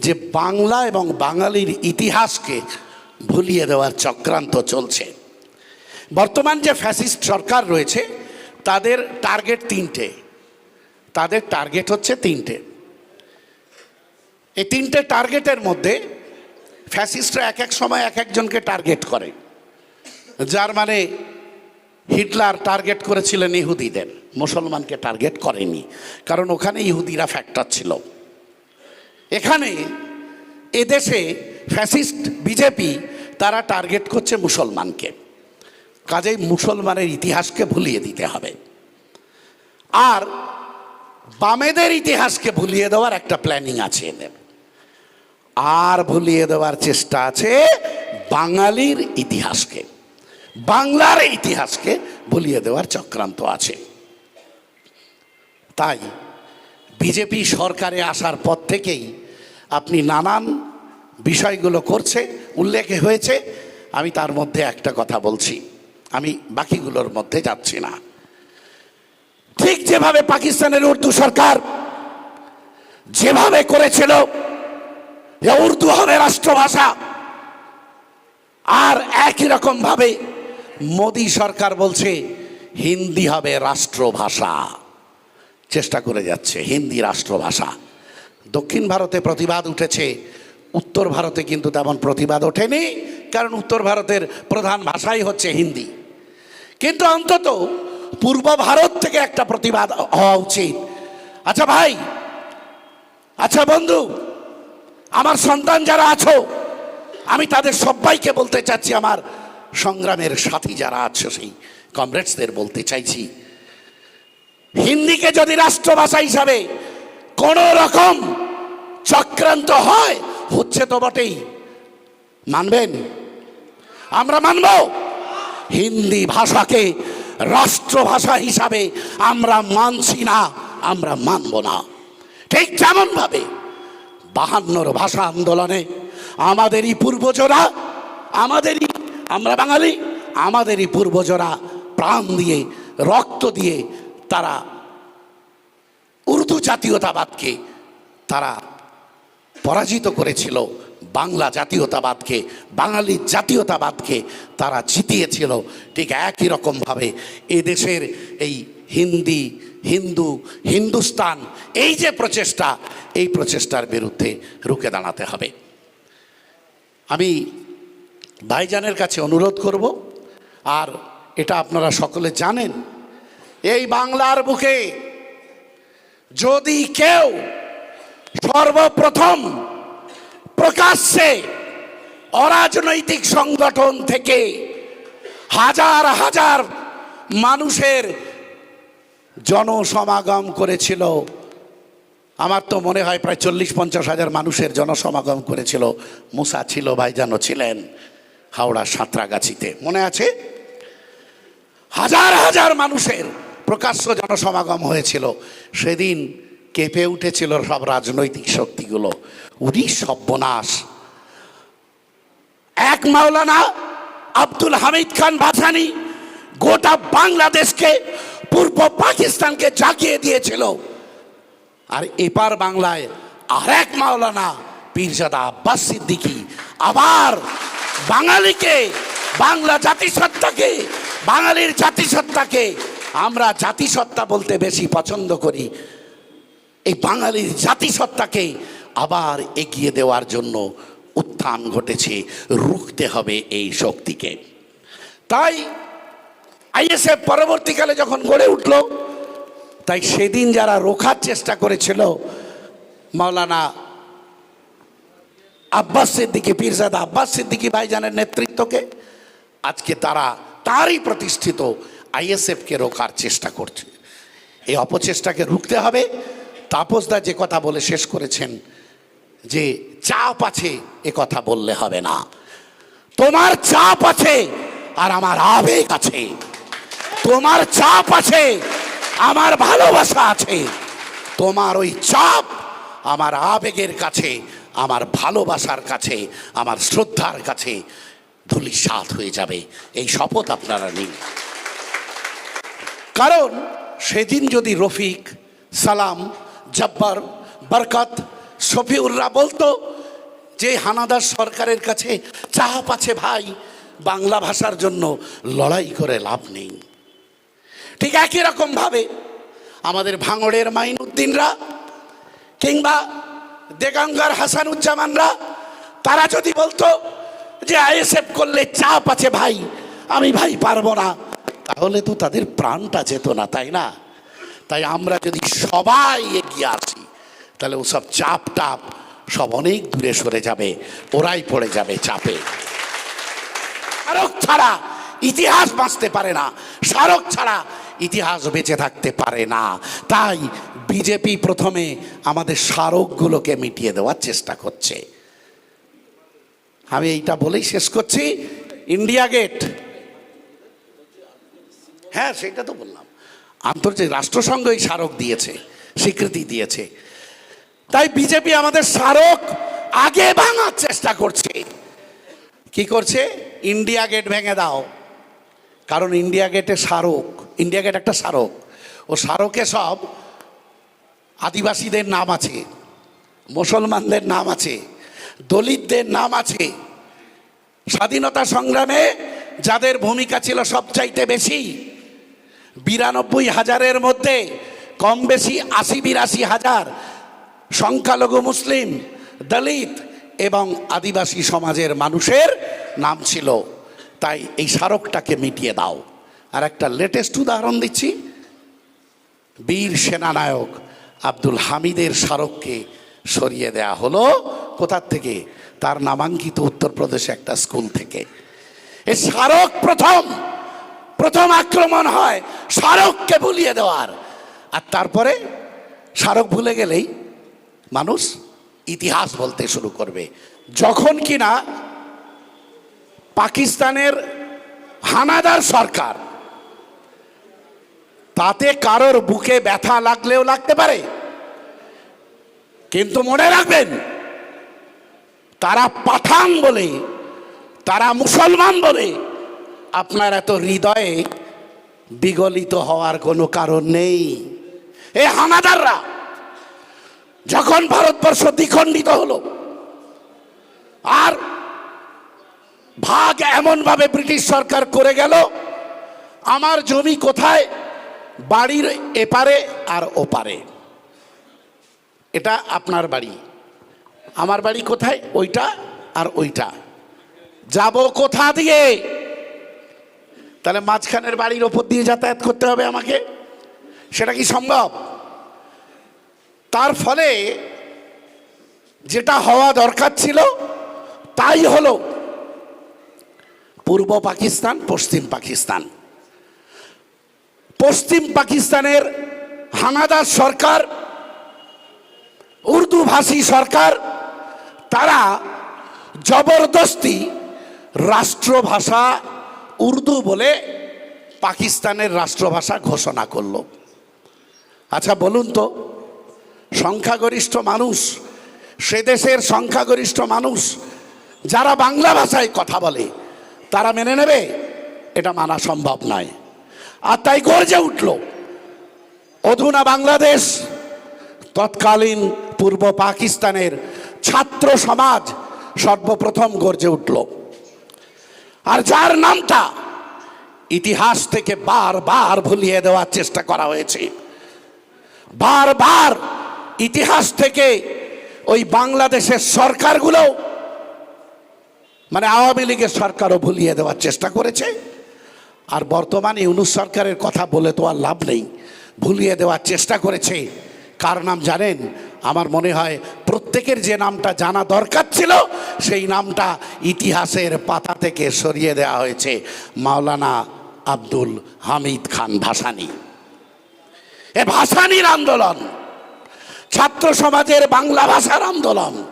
যে বাংলা এবং বাঙালির ইতিহাসকে ভুলিয়ে দেওয়ার চক্রান্ত চলছে। বর্তমান যে ফ্যাসিস্ট সরকার রয়েছে, তাদের টার্গেট তিনটে। তাদের টার্গেট হচ্ছে তিনটে। এই তিনটে টার্গেটের মধ্যে ফ্যাসিস্টরা এক এক সময় এক একজনকে টার্গেট করে। যার মানে হিটলার টার্গেট করেছিলেন ইহুদিদের, মুসলমানকে টার্গেট করেনি। কারণ ওখানে ইহুদিরা ফ্যাক্টর ছিল। এখানে এদেশে ফ্যাসিস্ট, বিজেপি তারা টার্গেট করছে মুসলমানকে। কাজেই মুসলমানের ইতিহাসকে ভুলিয়ে দিতে হবে। আর বামেদের ইতিহাসকে ভুলিয়ে দেওয়ার একটা প্ল্যানিং আছে এদের। আর ভুলিয়ে দেওয়ার চেষ্টা আছে বাঙালির ইতিহাসকে। বাংলার ইতিহাসকে ভুলিয়ে দেওয়ার চক্রান্ত আছে। তাই বিজেপি সরকারে আসার পর থেকেই আপনি নানান বিষয়গুলো করছে, উল্লেখে হয়েছে, আমি তার মধ্যে একটা কথা বলছি। আমি বাকিগুলোর মধ্যে যাচ্ছি না। ঠিক যেভাবে পাকিস্তানের উর্দু সরকার যেভাবে করেছিল উর্দু হবে রাষ্ট্রভাষা। আর একই রকম ভাবে মোদী সরকার বলছে, হিন্দি হবে রাষ্ট্রভাষা। চেষ্টা করে যাচ্ছে, হিন্দি রাষ্ট্রভাষা। দক্ষিণ ভারতে প্রতিবাদ উঠেছে। উত্তর ভারতে কিন্তু তেমন প্রতিবাদ ওঠেনি, কারণ উত্তর ভারতের প্রধান ভাষাই হচ্ছে হিন্দি। কিন্তু অন্তত পূর্ব ভারত থেকে একটা প্রতিবাদ হওয়া উচিত। আচ্ছা ভাই আচ্ছা বন্ধু, আমার সন্তান যারা আছো, আমি তাদের সবাইকে বলতে চাচ্ছি, আমার সংগ্রামের সাথী যারা আছো, সেই কমরেডসদের বলতে চাইছি, হিন্দিকে যদি রাষ্ট্রভাষা হিসাবে কোন রকম চক্রান্ত হয়, হচ্ছে তো বটেই। মানবেন? আমরা মানব? হিন্দি ভাষাকে রাষ্ট্রভাষা হিসাবে আমরা মানছি না, আমরা মানব না। ঠিক যেমন ভাবে বাহান্নর ভাষা আন্দোলনে আমাদেরই পূর্বজরা, আমাদেরই, আমরা বাঙালি, আমাদেরই পূর্বজরা প্রাণ দিয়ে, রক্ত দিয়ে তারা উর্দু জাতীয়তাবাদকে তারা পরাজিত করেছিল বাংলা জাতীয়তাবাদকে, বাঙালি জাতীয়তাবাদকে তারা জিতিয়েছিল ঠিক একই রকমভাবে। এদেশের এই হিন্দি, হিন্দু, হিন্দুস্তান, এই যে প্রচেষ্টা, এই প্রচেষ্টার বিরুদ্ধে রুখে দাঁড়াতে হবে। আমি ভাইজানের কাছে অনুরোধ করব, আর এটা আপনারা সকলে জানেন, এই বাংলার বুকে যদি কেউ সর্বপ্রথম প্রকাশ্যে অরাজনৈতিক সংগঠন থেকে হাজার হাজার মানুষের জনসমাগম করেছিল। আমার তো মনে হয় প্রায় চল্লিশ পঞ্চাশ হাজার মানুষের জনসমাগম করেছিল। মুসা ছিল, ভাইজানও ছিলেন হাওড়া সাঁতরাগাছিতে। মনে আছে? হাজার হাজার মানুষের প্রকাশ্য জনসমাগম হয়েছিল। সেদিন কেঁপে উঠেছিল সব রাজনৈতিক শক্তিগুলো। উনি সর্বনাশ। এক মাওলানা আব্দুল হামিদ খান ভাসানি গোটা বাংলাদেশকে, পূর্ব পাকিস্তানকে জাগিয়ে দিয়েছিল। আর এপার বাংলায় আর এক মাওলানা পীরজাদা আব্বাস সিদ্দিকী আবার বাঙালিকে, বাংলা জাতিসত্তাকে, বাঙালির জাতিসত্তাকে আমরা জাতিসত্তা বলতে বেশি পছন্দ করি। এই বাঙালির জাতিসত্তাকে আবার এগিয়ে দেওয়ার জন্য উত্থান ঘটেছে, রুখতে হবে এই শক্তিকে। তাই আইএসএফ পরবর্তীকালে যখন গড়ে উঠল, তাই সেদিন যারা রোখার চেষ্টা করেছিল, মাওলানা আব্বাস সিদ্দিকি, পীরজাদা আব্বাস সিদ্দিকি ভাইজানের নেতৃত্বকে, আজকে তারা তারই প্রতিষ্ঠিত আইএসএফকে রোখার চেষ্টা করছে। এই অপচেষ্টাকে রুখতে হবে। তাপসদা যে কথা বলে শেষ করেছেন যে চাপ আছে, এ কথা বললে হবে না। তোমার চাপ আছে, আর আমার আবেগ আছে। তোমার চাপ আছে, আমার ভালোবাসা আছে। তোমার ওই চাপ আমার আবেগের কাছে, আমার ভালোবাসার কাছে, আমার শ্রদ্ধার কাছে ধুলিসাৎ হয়ে যাবে। এই শপথ আপনারা নিন। কারণ সেদিন যদি রফিক সালাম জব্বার, বরকত শফিউররা বলতো, যে হানাদার সরকারের কাছে চাপ আছে ভাই, বাংলা ভাষার জন্য লড়াই করে লাভ নেই। ঠিক একই রকম ভাবে আমাদের ভাঙড়ের মাইনুদ্দিনরা কিংবা দেগাঙ্গার হাসানুজ্জামানরা, তারা যদি বলতো যে আইএসএফ করলে চাপ আছে ভাই, আমি ভাই পারব না, তাহলে তো তাদের প্রাণটা যেত না, তাই না? তাই আমরা যদি সবাই তাহলে ওসব চাপ টাপ সব অনেক দূরে সরে যাবে, ওরাই পড়ে যাবে চাপে। স্মারক ছাড়া ইতিহাস বাঁচতে পারে না স্মারক ছাড়া ইতিহাস বেঁচে থাকতে পারে না। তাই বিজেপি প্রথমে আমাদের স্মারকগুলোকে মিটিয়ে দেওয়ার চেষ্টা করছে। আমি এইটা বলেই শেষ করছি। India gate. হ্যাঁ সেটা তো বললাম। আন্তর্জাতিক রাষ্ট্রসংঘ এই স্মারক দিয়েছে, স্বীকৃতি দিয়েছে। তাই বিজেপি আমাদের স্মারক আগে ভাঙার চেষ্টা করছে। কি করছে? ইন্ডিয়া গেট ভেঙে দাও। কারণ ইন্ডিয়া গেটে স্মারক। ইন্ডিয়া গেট একটা স্মারক। ও স্মারকে সব আদিবাসীদের নাম আছে, মুসলমানদের নাম আছে, দলিতদের নাম আছে। স্বাধীনতা সংগ্রামে যাদের ভূমিকা ছিল সবচাইতে বেশি, বিরানব্বই হাজারের মধ্যে কম বেশি আশি বিরাশি হাজার সংখ্যালঘু মুসলিম, দলিত এবং আদিবাসী সমাজের মানুষের নাম ছিল। তাই এই স্মারকটাকে মিটিয়ে দাও। আর একটা লেটেস্ট উদাহরণ দিচ্ছি। বীর সেনানায়ক আব্দুল হামিদের স্মারককে সরিয়ে দেয়া হলো কোথার থেকে? তার নামাঙ্কিত উত্তরপ্রদেশে একটা স্কুল থেকে। এই স্মারক প্রথম প্রথম আক্রমণ হয় স্মারককে ভুলিয়ে দেওয়ার। আর তারপরে স্মারক ভুলে গেলেই মানুষ ইতিহাস বলতে শুরু করবে। যখন কিনা পাকিস্তানের হানাদার সরকার, তাতে কারোর বুকে ব্যথা লাগলেও লাগতে পারে, কিন্তু মনে রাখবেন, তারা পাঠান বলে, তারা মুসলমান বলে আপনার এত হৃদয়ে বিগলিত হওয়ার কোনো কারণ নেই। এ হানাদাররা যখন ভারতবর্ষ দ্বিখণ্ডিত হলো, আর ভাগ এমনভাবে ব্রিটিশ সরকার করে গেল, আমার জমি কোথায়, বাড়ির এপারে আর ওপারে। এটা আপনার বাড়ি। আমার বাড়ি কোথায়? ওইটা আর ওইটা। যাব কোথা দিয়ে? তাহলে মাঝখানের বাড়ির ওপর দিয়ে যাতায়াত করতে হবে আমাকে? সেটা কি সম্ভব? তার ফলে যেটা হওয়া দরকার ছিল, তাই হলো পূর্ব পাকিস্তান, পশ্চিম পাকিস্তান। পশ্চিম পাকিস্তানের হানাদার সরকার উর্দু ভাষী সরকার, তারা জবরদস্তি রাষ্ট্রভাষা উর্দু বলে পাকিস্তানের রাষ্ট্রভাষা ঘোষণা করল। আচ্ছা বলুন তো সংখ্যাগরিষ্ঠ মানুষ, সে দেশের সংখ্যাগরিষ্ঠ মানুষ, যারা বাংলা ভাষায় কথা বলে, তারা মেনে নেবে, এটা মানা সম্ভব নয়। আর তাই গর্জে উঠল, অধুনা বাংলাদেশ, তৎকালীন পূর্ব পাকিস্তানের ছাত্র সমাজ সর্বপ্রথম গর্জে উঠল। আর যার নামটা ইতিহাস থেকে বারবার ভুলিয়ে দেওয়ার চেষ্টা করা হয়েছে। বারবার ইতিহাস থেকে ওই বাংলাদেশের সরকারগুলো মানে আওয়ামী লীগের সরকারও ভুলিয়ে দেওয়ার চেষ্টা করেছে। আর বর্তমানে ইউনুস সরকারের কথা বলে তো আর লাভ নেই, ভুলিয়ে দেওয়ার চেষ্টা করেছে। কার নাম জানেন? আমার মনে হয় প্রত্যেকের যে নামটা জানা দরকার ছিল, সেই নামটা ইতিহাসের পাতা থেকে সরিয়ে দেওয়া হয়েছে মাওলানা আব্দুল হামিদ খান ভাসানী। এ ভাসানির আন্দোলন। ছাত্র সমাজের বাংলা ভাষার আন্দোলন।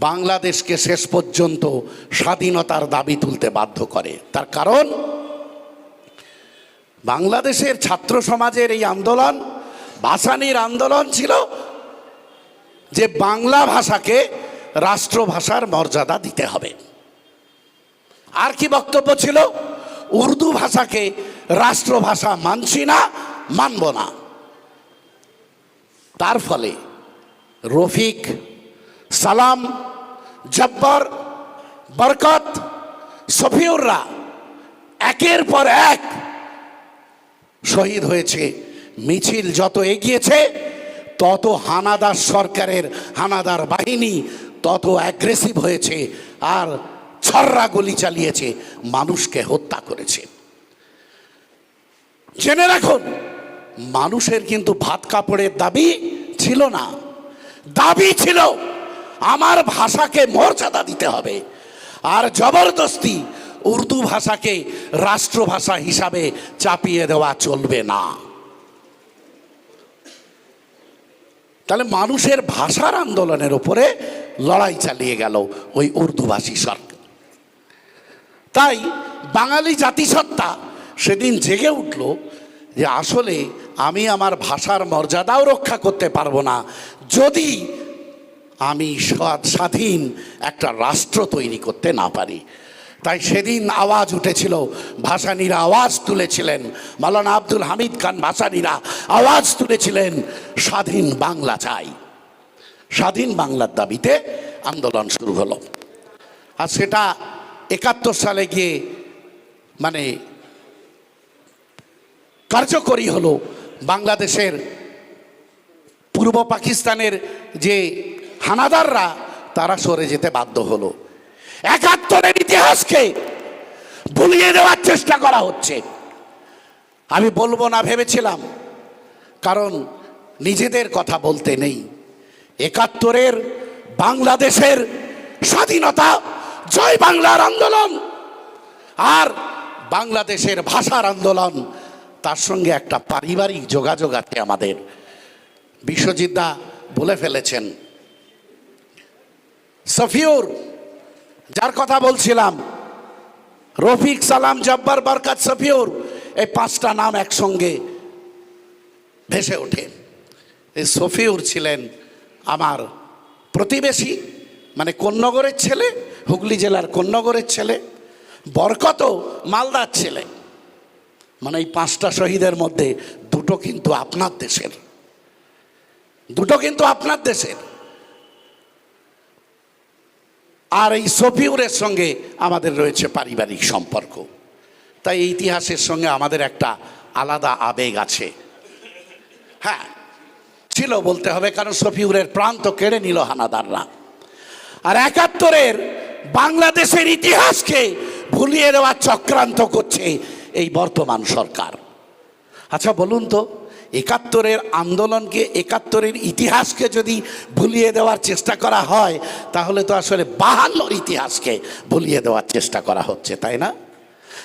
বাংলাদেশকে শেষ পর্যন্ত স্বাধীনতার দাবি তুলতে বাধ্য করে। তার কারণ, বাংলাদেশের ছাত্র সমাজের এই আন্দোলন ভাসানির আন্দোলন ছিল যে বাংলা ভাষাকে রাষ্ট্রভাষার মর্যাদা দিতে হবে। আর কি বক্তব্য ছিল? উর্দু ভাষাকে রাষ্ট্রভাষা মানছি না, মানব না। তার ফলে রফিক, সালাম, জব্বর, বরকত, সফিউররা একের পর এক শহীদ হয়েছে। মিছিল যত এগিয়েছে, তত হানাদার সরকারের হানাদার বাহিনী তত অ্যাগ্রেসিভ হয়েছে আর ছররা গুলি চালিয়েছে, মানুষকে হত্যা করেছে। জেনে রাখুন মানুষের কিন্তু ভাত কাপড়ের দাবি ছিল না। দাবি ছিল, আমার ভাষাকে মর্যাদা দিতে হবে আর জবরদস্তি উর্দু ভাষাকে রাষ্ট্রভাষা হিসাবে চাপিয়ে দেওয়া চলবে না। তাহলে মানুষের ভাষার আন্দোলনের উপরে লড়াই চালিয়ে গেল ওই উর্দুভাষী সরকার। তাই বাঙালি জাতিসত্তা সেদিন জেগে উঠল যে আসলে আমি আমার ভাষার মর্যাদাও রক্ষা করতে পারব না। যদি আমি স্বা- স্বাধীন একটা রাষ্ট্র তৈরি করতে না পারি। তাই সেদিন আওয়াজ উঠেছিল, ভাসানীরা আওয়াজ তুলেছিলেন। মালানা আব্দুল হামিদ খান ভাসানীরা আওয়াজ তুলেছিলেন, স্বাধীন বাংলা চাই। স্বাধীন বাংলার দাবিতে আন্দোলন শুরু হলো। আর সেটা একাত্তর সালে গিয়ে মানে কার্যকরী হলো। বাংলাদেশের, পূর্ব পাকিস্তানের যে হানাদাররা, তারা সরে যেতে বাধ্য হলো। একাত্তরের ইতিহাসকে ভুলিয়ে দেওয়ার চেষ্টা করা হচ্ছে। আমি বলব না ভেবেছিলাম, কারণ নিজেদের কথা বলতে নেই। একাত্তরের বাংলাদেশের স্বাধীনতা, জয় বাংলার আন্দোলন আর বাংলাদেশের ভাষার আন্দোলন তার সঙ্গে একটা পারিবারিক যোগাযোগ আছে আমাদের। বিশ্বজিৎ দা বলে ফেলেছেন। সফিউর, যার কথা বলছিলাম, রফিক সালাম, জব্বার বরকাত সফিউর, এই পাঁচটা নাম একসঙ্গে ভেসে ওঠে। এই সফিউর ছিলেন আমার প্রতিবেশী মানে কোন্নগরের ছেলে, হুগলি জেলার কোন্নগরের ছেলে বরকতও মালদার ছেলে। মানে এই পাঁচটা শহীদের মধ্যে দুটো কিন্তু আপনার দেশের। দুটো কিন্তু আপনার দেশের। আর এই সফিউরের সঙ্গে আমাদের রয়েছে পারিবারিক সম্পর্ক। তাই ইতিহাসের সঙ্গে আমাদের একটা আলাদা আবেগ আছে। হ্যাঁ ছিল বলতে হবে, কারণ সফিউরের প্রাণ তো কেড়ে নিল হানাদাররা। আর একাত্তরের বাংলাদেশের ইতিহাসকে ভুলিয়ে দেওয়ার চক্রান্ত করছে এই বর্তমান সরকার। আচ্ছা বলুন তো, একাত্তরের আন্দোলনকে, একাত্তরের ইতিহাসকে যদি ভুলিয়ে দেওয়ার চেষ্টা করা হয়, তাহলে তো আসলে বাহান্নর ইতিহাসকে ভুলিয়ে দেওয়ার চেষ্টা করা হচ্ছে, তাই না?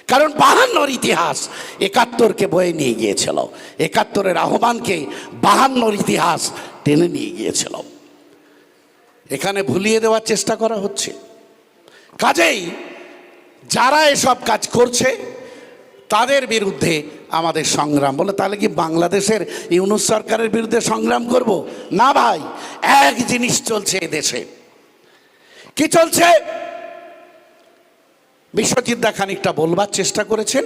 কারণ বাহান্নর ইতিহাস একাত্তরকে বয়ে নিয়ে গিয়েছিল। একাত্তরের আহ্বানকে বাহান্নর ইতিহাস টেনে নিয়ে গিয়েছিল। এখানে ভুলিয়ে দেওয়ার চেষ্টা করা হচ্ছে। কাজেই যারা এসব কাজ করছে তাদের বিরুদ্ধে আমাদের সংগ্রাম। বলে, তাহলে কি বাংলাদেশের ইউনুস সরকারের বিরুদ্ধে সংগ্রাম করব? না ভাই, এক জিনিস চলছে দেশে। কি চলছে? বিশ্বজিৎ দা খানিকটা বলবার চেষ্টা করেছেন।